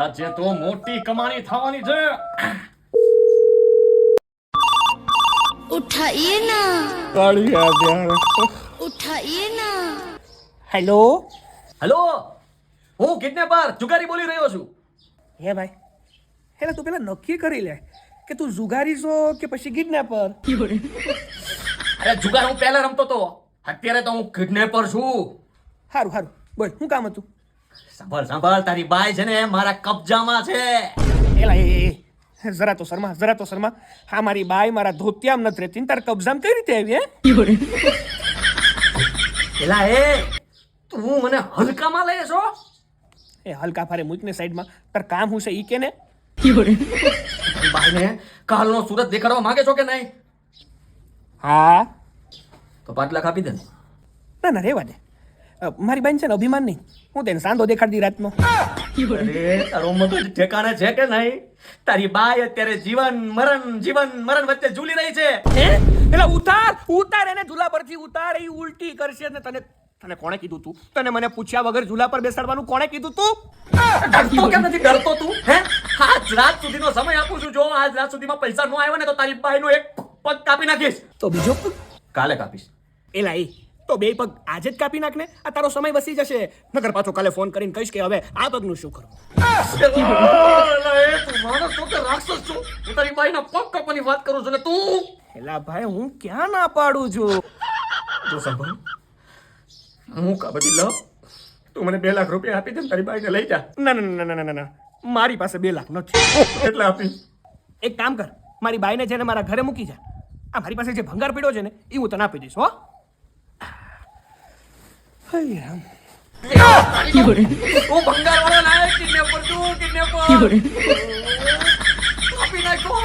આજે તો મોટી કમાણી થવાની છે. ઉઠાઈએ ના. કાળિયા ધ્યાન ઉઠાઈએ ના. હેલો? હેલો? હું કિડનેપર જુગારી બોલી રહ્યો છું. હે ભાઈ હેલા તું પેલા નક્કી કરી લે કે તું જુગારી છો કે પછી કિડનેપર? અરે જુગાર હું પહેલા રમતો તો. અત્યારે તો હું કિડનેપર છું. સારું સારું બોલ શું કામ હતું? સાંભળ સાંભળ તારી બાઈ છે ને મારા કબજામાં છે. એલા એ જરા તો શર્મા જરા તો શર્મા. હા મારી બાઈ મારા ધોતિયામ નથી રહેતી. તાર કબજામ કઈ રીતે આવી હે? એલા એ તું મને હલકામાં લઈએ છો એ હલકા ફારે મૂકને સાઈડમાં. તાર કામ હું છે ઈ કે ને? બાઈને કાલનો સુરત દેખાડવા માંગે છો કે નહીં? હા. તો પાંચ લાખ આપી દે ને. ના ના રેવા દે. મારી બેન છે ને અભિમાન નહીં હું તેને સાંધો દેખાડતી રાતનો. ઠેકાણે છે કે નહીં? તારી બાય અત્યારે જીવન મરણ જીવન મરણ વચ્ચે ઝૂલી રહી છે. એટલે ઉતાર ઉતાર એને ઝૂલા પરથી ઉતાર એ ઉલટી કરશે ને તને તને કોણે કીધું તું? તને મને પૂછ્યા વગર ઝૂલા પર બેસાડવાનું કોણે કીધું તું? ડરતો કેમ નથી? ડરતો તું? હે? આજ રાત સુધીનો સમય આપું છું. જો આજ રાત સુધીમાં પૈસા ન આવ્યા ને તો તારી બાયનો એક પગ કાપી નાખીશ. તો બીજો? પગ કાલે કાપીશ. એલા એ તો બે પગ આજે જ કાપી નાખને? આ તારો સમય વસી જશે. નગર પાછો કાલે ફોન કરીને કહીશ કે હવે આ પગનું શું કરવું એલા, એ તું માણસ છો કે રાક્ષસ છો હું તારી બાઈના પગ વાત કરું? છું ને તું એલા ભાઈ હું ક્યાં ના પાડું છું? જો સાંભળ હું કબડ્ડી લઉં તું મને બે લાખ રૂપિયા આપી દે તારી બાઈને લઈ જા. ના ના ના ના ના ના ના. મારી પાસે બે લાખ નથી. એટલે આપી. એક કામ કર મારી બાઈને છે ને મારા ઘરે મૂકી જા. આ મારી પાસે જે ભંગાર પીડ્યો છે ને એ હું તને આપી દઈશ હો. હે રામ ઓ ભંગાર વાળા લાયો કિડનેપર તું કિડનેપર કાપી નાખો.